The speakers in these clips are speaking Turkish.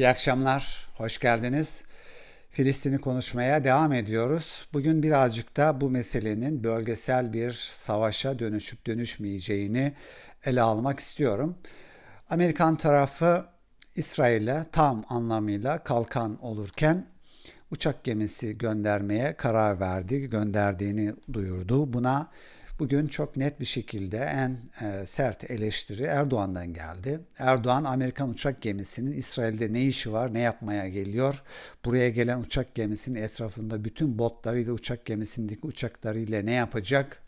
İyi akşamlar, hoş geldiniz. Filistin'i konuşmaya devam ediyoruz. Bugün birazcık da bu meselenin bölgesel bir savaşa dönüşüp dönüşmeyeceğini ele almak istiyorum. Amerikan tarafı İsrail'e tam anlamıyla kalkan olurken uçak gemisi göndermeye karar verdi, gönderdiğini duyurdu. Buna Bugün çok net bir şekilde en e, sert eleştiri Erdoğan'dan geldi. Erdoğan Amerikan uçak gemisinin İsrail'de ne işi var, ne yapmaya geliyor? Buraya gelen uçak gemisinin etrafında bütün botlarıyla uçak gemisindeki uçaklarıyla ne yapacak?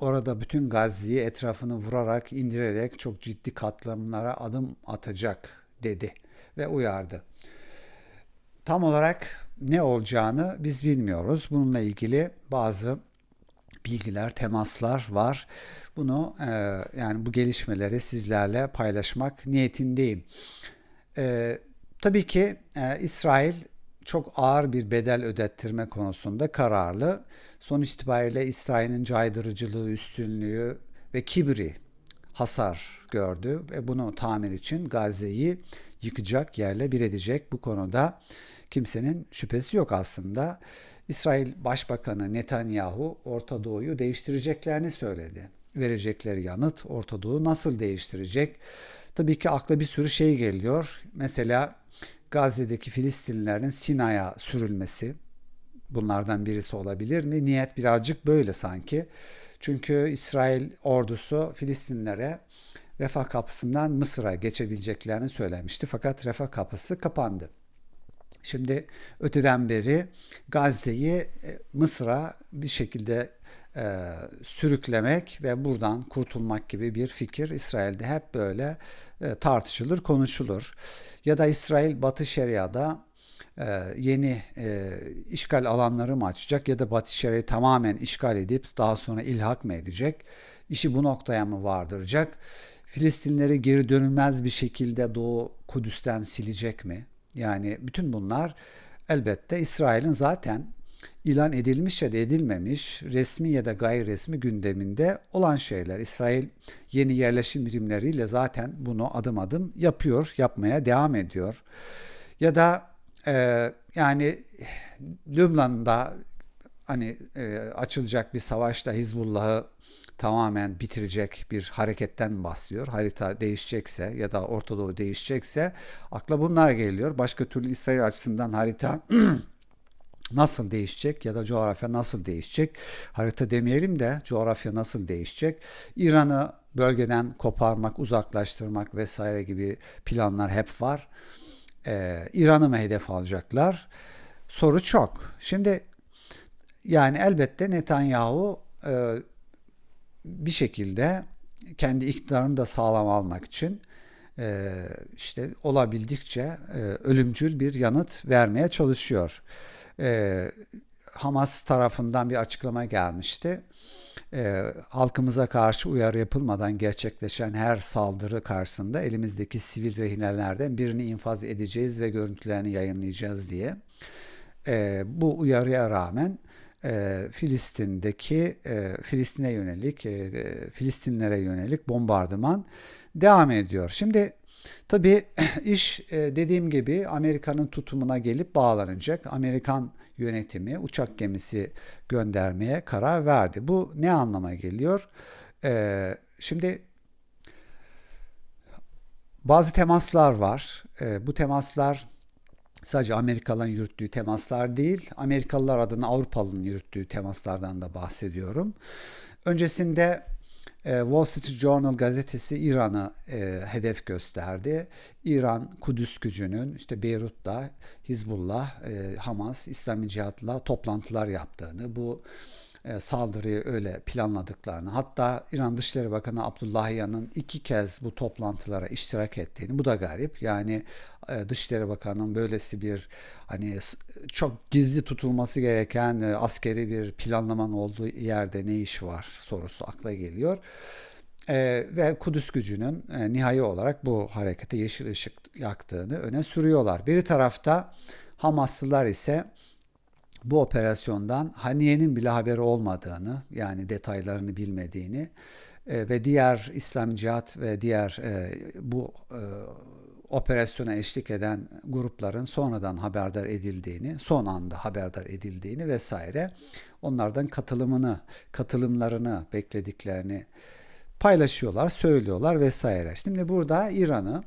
Orada bütün Gazze'yi etrafını vurarak, indirerek çok ciddi katliamlara adım atacak dedi ve uyardı. Tam olarak ne olacağını biz bilmiyoruz. Bununla ilgili bazı bilgiler, temaslar var. Bunu e, yani bu gelişmeleri sizlerle paylaşmak niyetindeyim. E, tabii ki e, İsrail çok ağır bir bedel ödettirme konusunda kararlı. Sonuç itibariyle İsrail'in caydırıcılığı, üstünlüğü ve kibri hasar gördü ve bunu tamir için Gazze'yi yıkacak, yerle bir edecek. Bu konuda kimsenin şüphesi yok aslında. İsrail Başbakanı Netanyahu Orta Doğu'yu değiştireceklerini söyledi. Verecekleri yanıt Orta Doğu nasıl değiştirecek? Tabii ki akla bir sürü şey geliyor. Mesela Gazze'deki Filistinlilerin Sina'ya sürülmesi bunlardan birisi olabilir mi? Niyet birazcık böyle sanki. Çünkü İsrail ordusu Filistinlere Refah kapısından Mısır'a geçebileceklerini söylemişti. Fakat Refah kapısı kapandı. Şimdi öteden beri Gazze'yi e, Mısır'a bir şekilde e, sürüklemek ve buradan kurtulmak gibi bir fikir İsrail'de hep böyle e, tartışılır, konuşulur. Ya da İsrail Batı Şeria'da e, yeni e, işgal alanları mı açacak ya da Batı Şeria'yı tamamen işgal edip daha sonra ilhak mı edecek? İşi bu noktaya mı vardıracak? Filistinleri geri dönülmez bir şekilde Doğu Kudüs'ten silecek mi? Yani bütün bunlar elbette İsrail'in zaten ilan edilmiş ya da edilmemiş resmi ya da gayri resmi gündeminde olan şeyler. İsrail yeni yerleşim birimleriyle zaten bunu adım adım yapıyor, yapmaya devam ediyor. Ya da e, yani Lübnan'da hani e, açılacak bir savaşta Hizbullah'ı tamamen bitirecek bir hareketten bahsediyor. Harita değişecekse ya da Orta Doğu değişecekse akla bunlar geliyor. Başka türlü İsrail açısından harita nasıl değişecek ya da coğrafya nasıl değişecek? Harita demeyelim de coğrafya nasıl değişecek? İran'ı bölgeden koparmak, uzaklaştırmak vesaire gibi planlar hep var. Ee, İran'ı mı hedef alacaklar? Soru çok. Şimdi yani elbette Netanyahu e, bir şekilde kendi iktidarını da sağlam almak için e, işte olabildikçe e, ölümcül bir yanıt vermeye çalışıyor. E, Hamas tarafından bir açıklama gelmişti. E, halkımıza karşı uyarı yapılmadan gerçekleşen her saldırı karşısında elimizdeki sivil rehinelerden birini infaz edeceğiz ve görüntülerini yayınlayacağız diye. E, bu uyarıya rağmen e, Filistin'deki e, Filistin'e yönelik, e, Filistinlere yönelik bombardıman devam ediyor. Şimdi tabii iş e, dediğim gibi Amerika'nın tutumuna gelip bağlanacak. Amerikan yönetimi uçak gemisi göndermeye karar verdi. Bu ne anlama geliyor? E, şimdi bazı temaslar var. E, bu temaslar sadece Amerikalıların yürüttüğü temaslar değil, Amerikalılar adına Avrupalıların yürüttüğü temaslardan da bahsediyorum. Öncesinde e, Wall Street Journal gazetesi İran'ı e, hedef gösterdi. İran Kudüs gücünün işte Beyrut'ta Hizbullah, e, Hamas, İslami Cihat'la toplantılar yaptığını, bu saldırıyı öyle planladıklarını, hatta İran Dışişleri Bakanı Abdullahiyan'ın iki kez bu toplantılara iştirak ettiğini, bu da garip. Yani e, Dışişleri Bakanı'nın böylesi bir hani çok gizli tutulması gereken e, askeri bir planlaman olduğu yerde ne iş var sorusu akla geliyor. E, ve Kudüs gücünün e, nihai olarak bu harekete yeşil ışık yaktığını öne sürüyorlar. Bir tarafta Hamaslılar ise bu operasyondan Haniye'nin bile haberi olmadığını yani detaylarını bilmediğini e, ve diğer İslam cihat ve diğer e, bu e, operasyona eşlik eden grupların sonradan haberdar edildiğini, son anda haberdar edildiğini vesaire onlardan katılımını, katılımlarını beklediklerini paylaşıyorlar, söylüyorlar vesaire. Şimdi burada İran'ı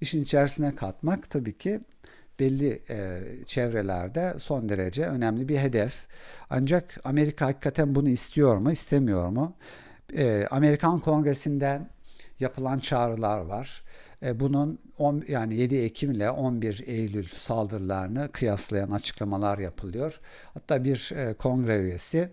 işin içerisine katmak tabii ki belli e, çevrelerde son derece önemli bir hedef. Ancak Amerika hakikaten bunu istiyor mu, istemiyor mu? E, Amerikan Kongresi'nden yapılan çağrılar var. E, bunun on, yani 7 Ekim ile 11 Eylül saldırılarını kıyaslayan açıklamalar yapılıyor. Hatta bir e, kongre üyesi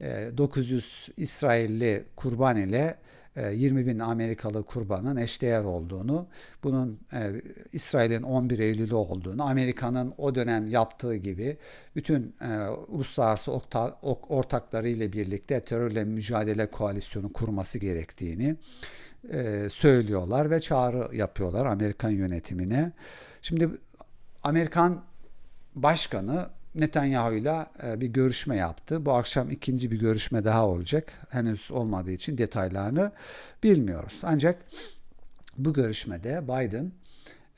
e, 900 İsrailli kurban ile 20 e, bin Amerikalı kurbanın eşdeğer olduğunu, bunun e, İsrail'in 11 Eylül'ü olduğunu, Amerika'nın o dönem yaptığı gibi bütün e, uluslararası ortakları ile birlikte terörle mücadele koalisyonu kurması gerektiğini e, söylüyorlar ve çağrı yapıyorlar Amerikan yönetimine. Şimdi Amerikan başkanı Netanyahu ile bir görüşme yaptı. Bu akşam ikinci bir görüşme daha olacak. Henüz olmadığı için detaylarını bilmiyoruz. Ancak bu görüşmede Biden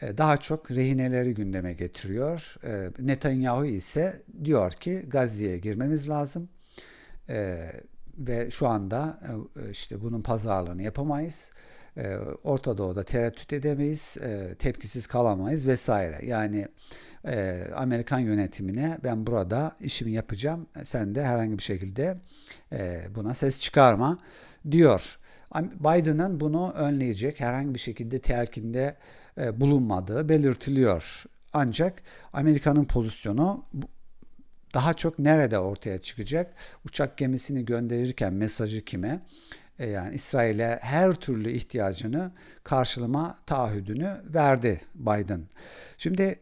e, daha çok rehineleri gündeme getiriyor. E, Netanyahu ise diyor ki Gazze'ye girmemiz lazım. E, ve şu anda işte bunun pazarlığını yapamayız. Orta Doğu'da tereddüt edemeyiz, tepkisiz kalamayız vesaire. Yani e, Amerikan yönetimine ben burada işimi yapacağım. Sen de herhangi bir şekilde e, buna ses çıkarma diyor. Biden'ın bunu önleyecek herhangi bir şekilde telkinde e, bulunmadığı belirtiliyor. Ancak Amerika'nın pozisyonu daha çok nerede ortaya çıkacak? Uçak gemisini gönderirken mesajı kime? E, yani İsrail'e her türlü ihtiyacını karşılama taahhüdünü verdi Biden. Şimdi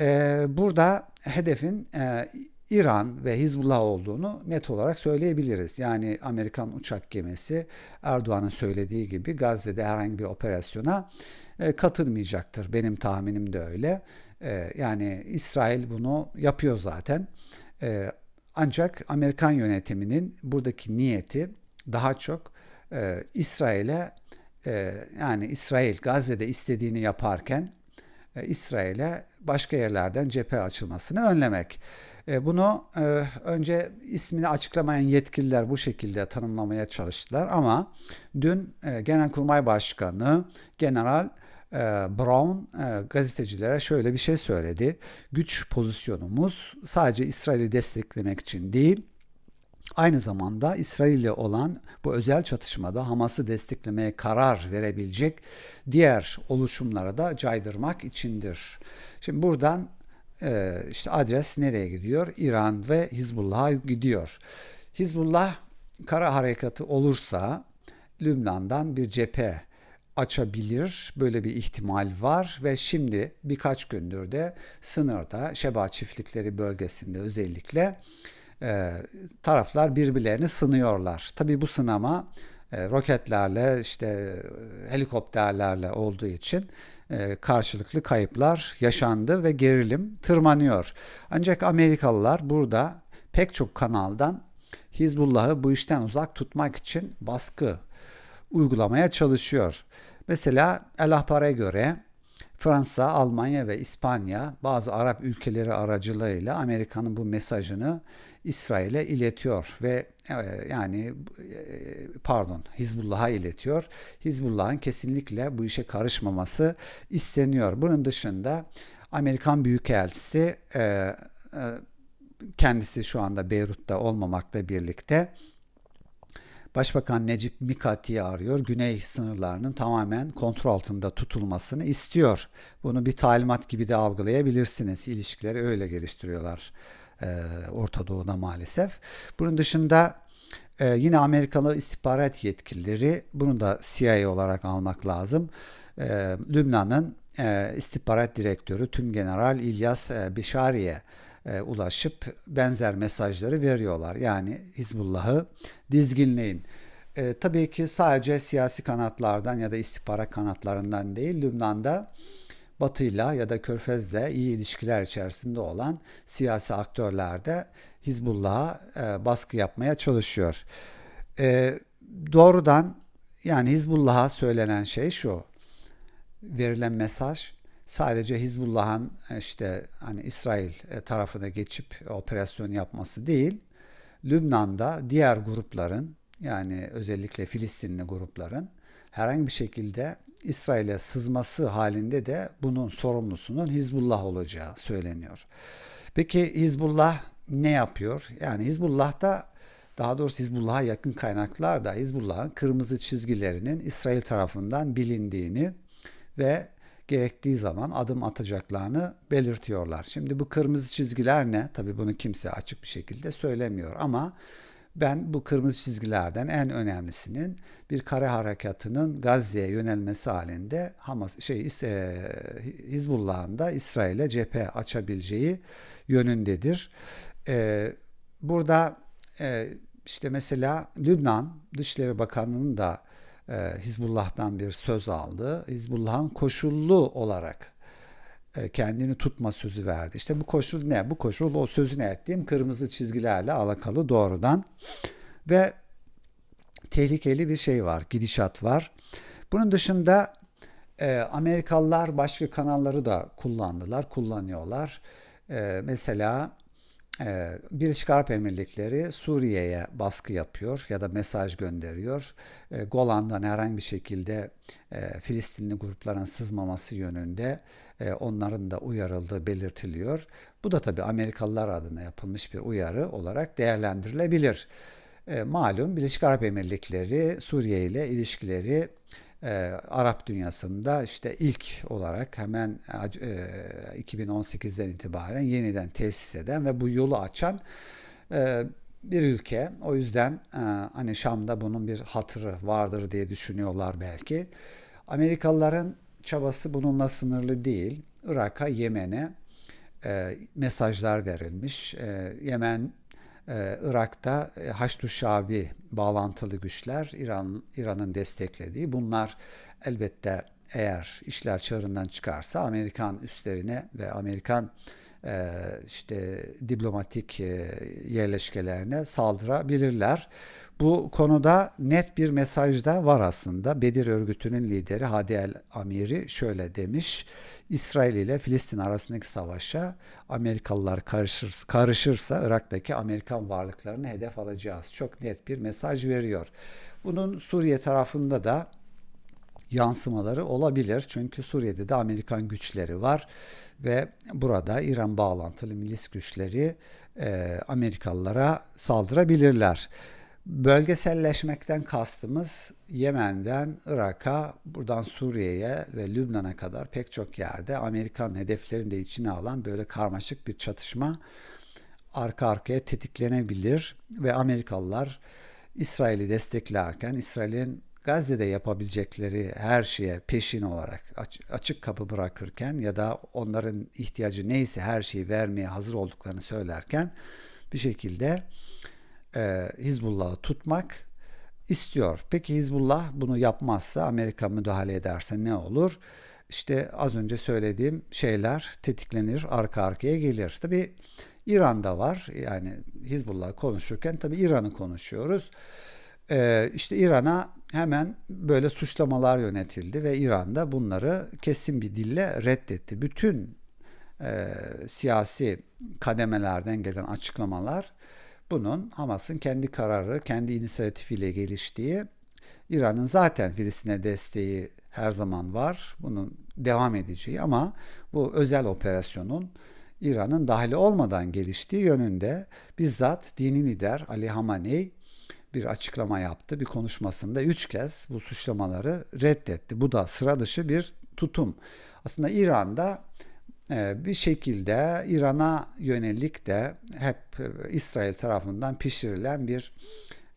e, burada hedefin e, İran ve Hizbullah olduğunu net olarak söyleyebiliriz. Yani Amerikan uçak gemisi Erdoğan'ın söylediği gibi Gazze'de herhangi bir operasyona e, katılmayacaktır. Benim tahminim de öyle. E, yani İsrail bunu yapıyor zaten. E, ancak Amerikan yönetiminin buradaki niyeti daha çok e, İsrail'e e, yani İsrail Gazze'de istediğini yaparken e, İsrail'e başka yerlerden cephe açılmasını önlemek. E, bunu e, önce ismini açıklamayan yetkililer bu şekilde tanımlamaya çalıştılar ama dün Genelkurmay Başkanı General Brown gazetecilere şöyle bir şey söyledi. Güç pozisyonumuz sadece İsrail'i desteklemek için değil, Aynı zamanda İsrail ile olan bu özel çatışmada Hamas'ı desteklemeye karar verebilecek diğer oluşumlara da caydırmak içindir. Şimdi buradan e, işte adres nereye gidiyor? İran ve Hizbullah'a gidiyor. Hizbullah kara harekatı olursa Lübnan'dan bir cephe açabilir. Böyle bir ihtimal var ve şimdi birkaç gündür de sınırda Şeba çiftlikleri bölgesinde özellikle e, taraflar birbirlerini sınıyorlar. Tabi bu sınama e, roketlerle işte helikopterlerle olduğu için e, karşılıklı kayıplar yaşandı ve gerilim tırmanıyor. Ancak Amerikalılar burada pek çok kanaldan Hizbullah'ı bu işten uzak tutmak için baskı uygulamaya çalışıyor. Mesela El Ahbar'a göre Fransa, Almanya ve İspanya bazı Arap ülkeleri aracılığıyla Amerika'nın bu mesajını İsrail'e iletiyor ve e, yani e, pardon Hizbullah'a iletiyor. Hizbullah'ın kesinlikle bu işe karışmaması isteniyor. Bunun dışında Amerikan Büyükelçisi e, kendisi şu anda Beyrut'ta olmamakla birlikte Başbakan Necip Mikati'yi arıyor. Güney sınırlarının tamamen kontrol altında tutulmasını istiyor. Bunu bir talimat gibi de algılayabilirsiniz. İlişkileri öyle geliştiriyorlar e, Orta Doğu'da maalesef. Bunun dışında e, yine Amerikalı istihbarat yetkilileri bunu da CIA olarak almak lazım. E, Lübnan'ın istihbarat direktörü Tüm General İlyas e, Bişari'ye ulaşıp benzer mesajları veriyorlar. Yani Hizbullah'ı dizginleyin. E, tabii ki sadece siyasi kanatlardan ya da istihbarat kanatlarından değil Lübnan'da Batı'yla ya da Körfez'le iyi ilişkiler içerisinde olan siyasi aktörler de Hizbullah'a e, baskı yapmaya çalışıyor. E, doğrudan yani Hizbullah'a söylenen şey şu. Verilen mesaj sadece Hizbullah'ın e, işte hani İsrail e, tarafına geçip operasyon yapması değil, Lübnan'da diğer grupların yani özellikle Filistinli grupların herhangi bir şekilde İsrail'e sızması halinde de bunun sorumlusunun Hizbullah olacağı söyleniyor. Peki Hizbullah ne yapıyor? Yani Hizbullah da daha doğrusu Hizbullah'a yakın kaynaklar da Hizbullah'ın kırmızı çizgilerinin İsrail tarafından bilindiğini ve gerektiği zaman adım atacaklarını belirtiyorlar. Şimdi bu kırmızı çizgiler ne? Tabii bunu kimse açık bir şekilde söylemiyor ama ben bu kırmızı çizgilerden en önemlisinin bir kare harekatının Gazze'ye yönelmesi halinde Hamas şey e, Hizbullah'ın da İsrail'e cephe açabileceği yönündedir. E, burada e, işte mesela Lübnan Dışişleri Bakanı'nın da Hizbullah'tan bir söz aldı. Hizbullah'ın koşullu olarak kendini tutma sözü verdi. İşte bu koşul ne? Bu koşul o sözünü ettiğim kırmızı çizgilerle alakalı doğrudan ve tehlikeli bir şey var, gidişat var. Bunun dışında e, Amerikalılar başka kanalları da kullandılar, kullanıyorlar. E, mesela e, Birleşik Arap Emirlikleri Suriye'ye baskı yapıyor ya da mesaj gönderiyor. E, Golan'dan herhangi bir şekilde e, Filistinli grupların sızmaması yönünde e, onların da uyarıldığı belirtiliyor. Bu da tabii Amerikalılar adına yapılmış bir uyarı olarak değerlendirilebilir. E, malum Birleşik Arap Emirlikleri Suriye ile ilişkileri e, Arap dünyasında işte ilk olarak hemen e, 2018'den itibaren yeniden tesis eden ve bu yolu açan e, bir ülke. O yüzden e, hani Şam'da bunun bir hatırı vardır diye düşünüyorlar belki. Amerikalıların çabası bununla sınırlı değil. Irak'a, Yemen'e e, mesajlar verilmiş. E, Yemen, e, Irak'ta e, Haçlı Şabi bağlantılı güçler İran İran'ın desteklediği. Bunlar elbette eğer işler çığırından çıkarsa Amerikan üstlerine ve Amerikan e, işte diplomatik e, yerleşkelerine saldırabilirler. Bu konuda net bir mesaj da var aslında. Bedir örgütünün lideri Hadi el Amiri şöyle demiş. İsrail ile Filistin arasındaki savaşa Amerikalılar karışır, karışırsa Irak'taki Amerikan varlıklarını hedef alacağız. Çok net bir mesaj veriyor. Bunun Suriye tarafında da yansımaları olabilir. Çünkü Suriye'de de Amerikan güçleri var ve burada İran bağlantılı milis güçleri e, Amerikalılara saldırabilirler. Bölgeselleşmekten kastımız Yemen'den Irak'a, buradan Suriye'ye ve Lübnan'a kadar pek çok yerde Amerikan hedeflerini de içine alan böyle karmaşık bir çatışma arka arkaya tetiklenebilir ve Amerikalılar İsrail'i desteklerken İsrail'in Gazze'de yapabilecekleri her şeye peşin olarak açık kapı bırakırken ya da onların ihtiyacı neyse her şeyi vermeye hazır olduklarını söylerken bir şekilde e, Hizbullah'ı tutmak istiyor. Peki Hizbullah bunu yapmazsa Amerika müdahale ederse ne olur? İşte az önce söylediğim şeyler tetiklenir, arka arkaya gelir. Tabi İran'da var. Yani Hizbullah konuşurken tabi İran'ı konuşuyoruz. Ee, işte İran'a hemen böyle suçlamalar yönetildi ve İran'da bunları kesin bir dille reddetti. Bütün e, siyasi kademelerden gelen açıklamalar bunun Hamas'ın kendi kararı, kendi inisiyatifiyle geliştiği, İran'ın zaten Filistin'e desteği her zaman var. Bunun devam edeceği ama bu özel operasyonun İran'ın dahili olmadan geliştiği yönünde bizzat dini lider Ali Hamaney bir açıklama yaptı. Bir konuşmasında üç kez bu suçlamaları reddetti. Bu da sıra dışı bir tutum. Aslında İran'da bir şekilde İran'a yönelik de hep e, İsrail tarafından pişirilen bir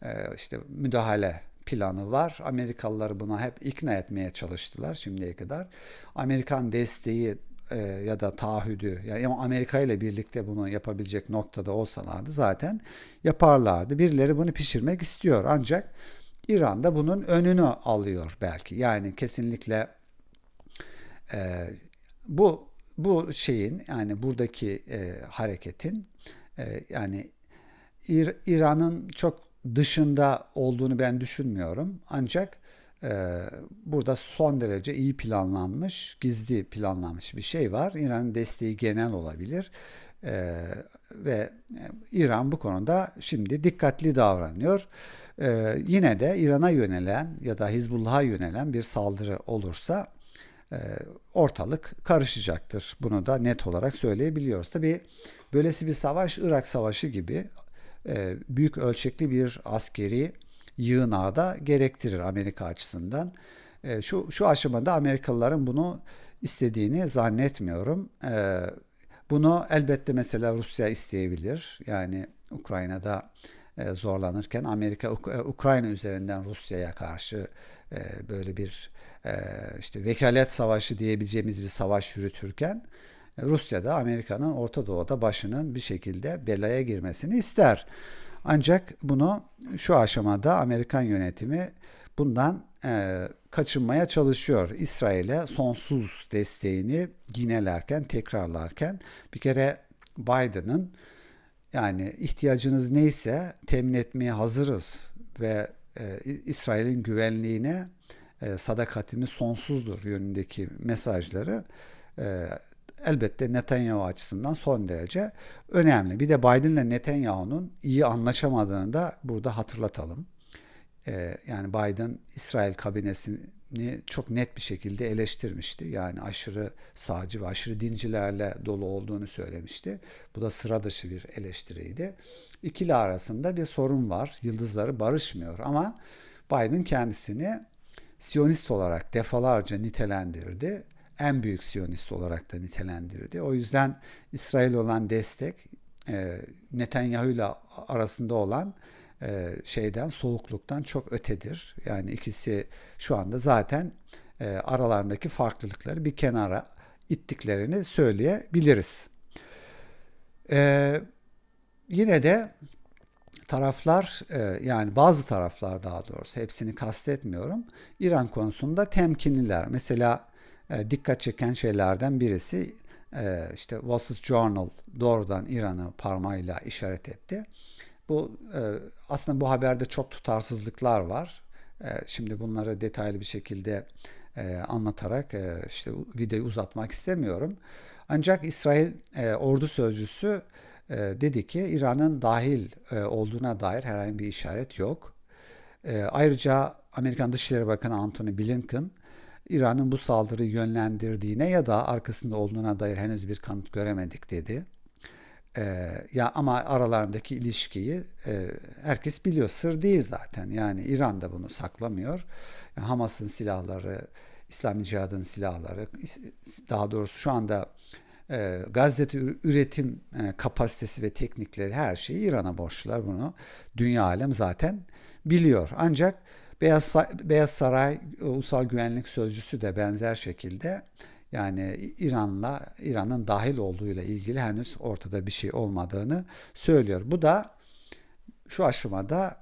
e, işte müdahale planı var. Amerikalıları buna hep ikna etmeye çalıştılar şimdiye kadar. Amerikan desteği e, ya da taahhüdü yani Amerika ile birlikte bunu yapabilecek noktada olsalardı zaten yaparlardı. Birileri bunu pişirmek istiyor ancak İran da bunun önünü alıyor belki. Yani kesinlikle e, bu bu şeyin yani buradaki e, hareketin e, yani İr, İran'ın çok dışında olduğunu ben düşünmüyorum. Ancak e, burada son derece iyi planlanmış, gizli planlanmış bir şey var. İran'ın desteği genel olabilir. E, ve İran bu konuda şimdi dikkatli davranıyor. E, yine de İran'a yönelen ya da Hizbullah'a yönelen bir saldırı olursa e, ortalık karışacaktır. Bunu da net olarak söyleyebiliyoruz. Tabi böylesi bir savaş Irak Savaşı gibi e, büyük ölçekli bir askeri yığınağı da gerektirir Amerika açısından. E, şu, şu aşamada Amerikalıların bunu istediğini zannetmiyorum. Bunu elbette mesela Rusya isteyebilir. Yani Ukrayna'da zorlanırken Amerika Ukrayna üzerinden Rusya'ya karşı böyle bir işte vekalet savaşı diyebileceğimiz bir savaş yürütürken Rusya da Amerika'nın Orta Doğu'da başının bir şekilde belaya girmesini ister. Ancak bunu şu aşamada Amerikan yönetimi bundan e, kaçınmaya çalışıyor. İsrail'e sonsuz desteğini yinelerken, tekrarlarken bir kere Biden'ın yani ihtiyacınız neyse temin etmeye hazırız ve e, İsrail'in güvenliğine e, sadakatimiz sonsuzdur yönündeki mesajları e, elbette Netanyahu açısından son derece önemli. Bir de Biden ile Netanyahu'nun iyi anlaşamadığını da burada hatırlatalım. Ee, yani Biden İsrail kabinesini çok net bir şekilde eleştirmişti. Yani aşırı sağcı ve aşırı dincilerle dolu olduğunu söylemişti. Bu da sıra dışı bir eleştiriydi. İkili arasında bir sorun var. Yıldızları barışmıyor ama Biden kendisini Siyonist olarak defalarca nitelendirdi en büyük Siyonist olarak da nitelendirdi. O yüzden İsrail olan destek e, Netanyahu ile arasında olan e, şeyden soğukluktan çok ötedir. Yani ikisi şu anda zaten e, aralarındaki farklılıkları bir kenara ittiklerini söyleyebiliriz. Yine de taraflar e, yani bazı taraflar daha doğrusu hepsini kastetmiyorum. İran konusunda temkinliler. Mesela e, dikkat çeken şeylerden birisi e, işte Wall Street Journal doğrudan İran'ı parmağıyla işaret etti. Bu aslında bu haberde çok tutarsızlıklar var. Şimdi bunları detaylı bir şekilde anlatarak işte videoyu uzatmak istemiyorum. Ancak İsrail ordu sözcüsü e, dedi ki İran'ın dahil e, olduğuna dair herhangi bir işaret yok. E, ayrıca Amerikan Dışişleri Bakanı Antony Blinken İran'ın bu saldırıyı yönlendirdiğine ya da arkasında olduğuna dair henüz bir kanıt göremedik dedi. Ee, ya ama aralarındaki ilişkiyi e, herkes biliyor. Sır değil zaten. Yani İran da bunu saklamıyor. Yani Hamas'ın silahları, İslami Cihad'ın silahları, daha doğrusu şu anda e, Gazze'de üretim e, kapasitesi ve teknikleri her şeyi İran'a borçlular bunu. Dünya alem zaten biliyor. Ancak Beyaz, Beyaz Saray Ulusal Güvenlik Sözcüsü de benzer şekilde yani İran'la İran'ın dahil olduğuyla ilgili henüz ortada bir şey olmadığını söylüyor. Bu da şu aşamada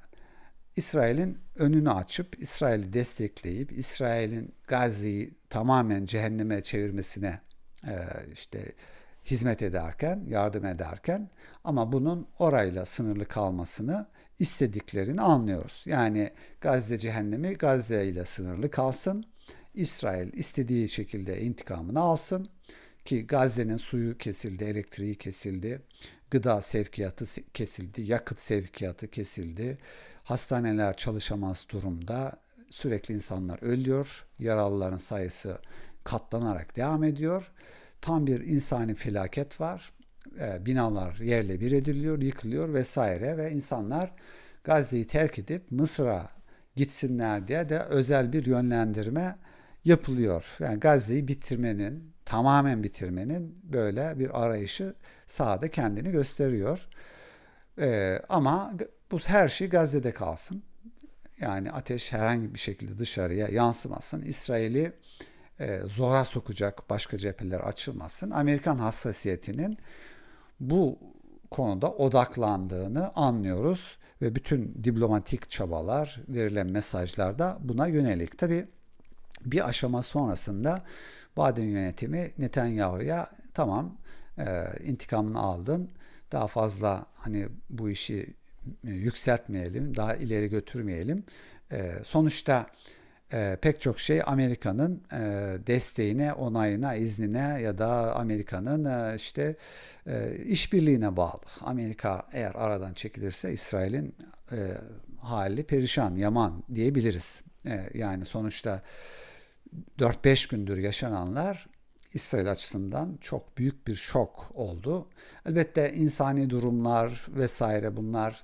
İsrail'in önünü açıp İsrail'i destekleyip İsrail'in Gazze'yi tamamen cehenneme çevirmesine e, işte hizmet ederken, yardım ederken ama bunun orayla sınırlı kalmasını istediklerini anlıyoruz. Yani Gazze cehennemi Gazze ile sınırlı kalsın. İsrail istediği şekilde intikamını alsın ki Gazze'nin suyu kesildi, elektriği kesildi, gıda sevkiyatı kesildi, yakıt sevkiyatı kesildi. Hastaneler çalışamaz durumda. Sürekli insanlar ölüyor. Yaralıların sayısı katlanarak devam ediyor. Tam bir insani felaket var. E, binalar yerle bir ediliyor, yıkılıyor vesaire ve insanlar Gazze'yi terk edip Mısır'a gitsinler diye de özel bir yönlendirme yapılıyor. Yani Gazze'yi bitirmenin, tamamen bitirmenin böyle bir arayışı sahada kendini gösteriyor. Ee, ama bu her şey Gazze'de kalsın. Yani ateş herhangi bir şekilde dışarıya yansımasın. İsrail'i e, zora sokacak başka cepheler açılmasın. Amerikan hassasiyetinin bu konuda odaklandığını anlıyoruz ve bütün diplomatik çabalar, verilen mesajlar da buna yönelik. Tabi bir aşama sonrasında Biden yönetimi Netanyahu'ya tamam e, intikamını aldın. Daha fazla hani bu işi e, yükseltmeyelim, daha ileri götürmeyelim. E, sonuçta e, pek çok şey Amerika'nın e, desteğine, onayına, iznine ya da Amerika'nın e, işte e, işbirliğine bağlı. Amerika eğer aradan çekilirse İsrail'in e, hali perişan, yaman diyebiliriz. E, yani sonuçta 4-5 gündür yaşananlar İsrail açısından çok büyük bir şok oldu. Elbette insani durumlar vesaire bunlar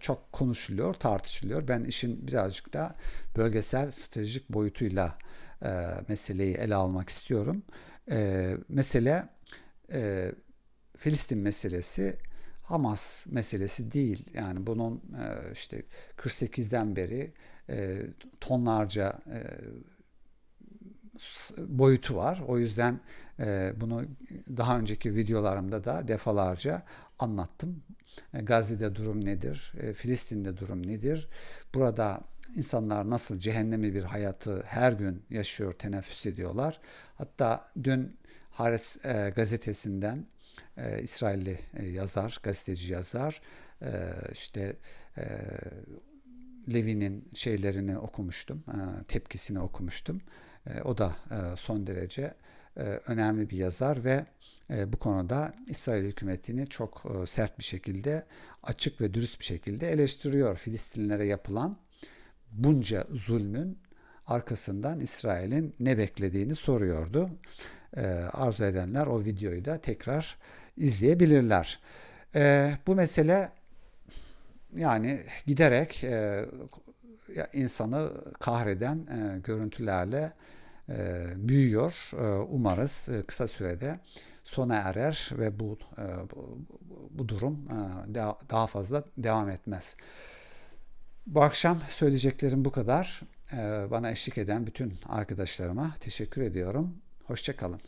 çok konuşuluyor, tartışılıyor. Ben işin birazcık da bölgesel stratejik boyutuyla e, meseleyi ele almak istiyorum. E, mesele e, Filistin meselesi Hamas meselesi değil. Yani bunun e, işte 48'den beri e, tonlarca e, boyutu var. O yüzden e, bunu daha önceki videolarımda da defalarca anlattım. E, Gazze'de durum nedir? E, Filistin'de durum nedir? Burada insanlar nasıl cehennemi bir hayatı her gün yaşıyor, teneffüs ediyorlar. Hatta dün Haaretz e, gazetesinden İsrailli yazar, gazeteci yazar işte Levi'nin şeylerini okumuştum, tepkisini okumuştum. O da son derece önemli bir yazar ve bu konuda İsrail hükümetini çok sert bir şekilde, açık ve dürüst bir şekilde eleştiriyor. Filistinlilere yapılan bunca zulmün arkasından İsrail'in ne beklediğini soruyordu. Arzu edenler o videoyu da tekrar izleyebilirler. Bu mesele yani giderek insanı kahreden görüntülerle büyüyor. Umarız kısa sürede sona erer ve bu bu, bu durum daha fazla devam etmez. Bu akşam söyleyeceklerim bu kadar. Bana eşlik eden bütün arkadaşlarıma teşekkür ediyorum. Hoşçakalın.